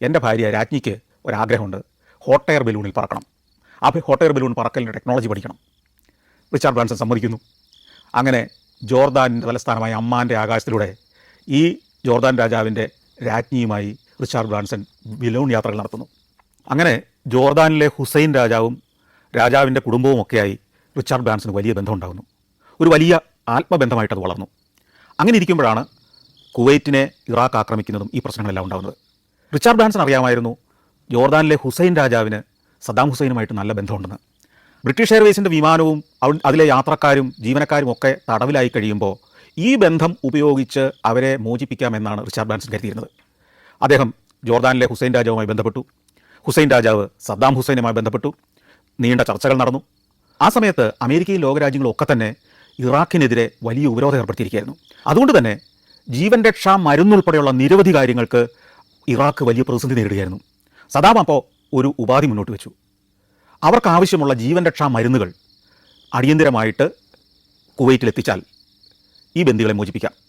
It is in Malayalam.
എന്റെ ഭാര്യ രാജ്ഞിക്ക് ഒരാഗ്രഹമുണ്ട്. ഹോട്ട് എയർ ബലൂണിൽ പറക്കണം. ആ ഹോട്ട് എയർ ബലൂൺ പറക്കലിന്റെ ടെക്നോളജി പഠിക്കണം. റിച്ചാർഡ് ബ്രാൻസൺ സമ്മതിക്കുന്നു. അങ്ങനെ ജോർദാനിന്റെ തലസ്ഥാനമായ അമ്മാന്റെ ആകാശത്തിലൂടെ ഈ ജോർദാൻ രാജാവിന്റെ രാജ്ഞിയുമായി റിച്ചാർഡ് ബ്രാൻസൺ ബലൂൺ യാത്രകൾ നടത്തുന്നു. അങ്ങനെ ജോർദാനിലെ ഹുസൈൻ രാജാവും രാജാവിന്റെ കുടുംബവും ഒക്കെയായി റിച്ചാർഡ് ബ്രാൻസന് വലിയ ബന്ധമുണ്ടാകുന്നു. ഒരു വലിയ ആത്മബന്ധമായിട്ട് അത് വളർന്നു. അങ്ങനെ ഇരിക്കുമ്പോഴാണ് കുവൈറ്റിനെ ഇറാഖ് ആക്രമിക്കുന്നതും ഈ പ്രശ്നങ്ങളെല്ലാം ഉണ്ടാകുന്നത്. റിച്ചാർഡ് ബ്രാൻസൺ അറിയാമായിരുന്നു ജോർദാനിലെ ഹുസൈൻ രാജാവിന് സദ്ദാം ഹുസൈനുമായിട്ട് നല്ല ബന്ധമുണ്ടെന്ന്. ബ്രിട്ടീഷ് എയർവേസിന്റെ വിമാനവും അതിലെ യാത്രക്കാരും ജീവനക്കാരും ഒക്കെ തടവിലായി കഴിയുമ്പോൾ ഈ ബന്ധം ഉപയോഗിച്ച് അവരെ മോചിപ്പിക്കാമെന്നാണ് റിച്ചാർഡ് ബ്രാൻസൺ കരുതിയിരുന്നത്. അദ്ദേഹം ജോർദാനിലെ ഹുസൈൻ രാജാവുമായി ബന്ധപ്പെട്ടു. ഹുസൈൻ രാജാവ് സദ്ദാം ഹുസൈനുമായി ബന്ധപ്പെട്ടു. നീണ്ട ചർച്ചകൾ നടന്നു. ആ സമയത്ത് അമേരിക്കയും ലോകരാജ്യങ്ങളും ഒക്കെ തന്നെ ഇറാഖിനെതിരെ വലിയ ഉപരോധം ഏർപ്പെടുത്തിയിരിക്കുകയായിരുന്നു. അതുകൊണ്ട് തന്നെ ജീവൻ രക്ഷാ മരുന്നുൾപ്പെടെയുള്ള നിരവധി കാര്യങ്ങൾക്ക് ഇറാഖ് വലിയ പ്രതിസന്ധി നേരിടുകയായിരുന്നു. സദാം അപ്പോൾ ഒരു ഉപാധി മുന്നോട്ട് വെച്ചു. അവർക്ക് ആവശ്യമുള്ള ജീവൻ രക്ഷാ മരുന്നുകൾ അടിയന്തിരമായിട്ട് കുവൈറ്റിലെത്തിച്ചാൽ ഈ ബന്ദികളെ മോചിപ്പിക്കാം.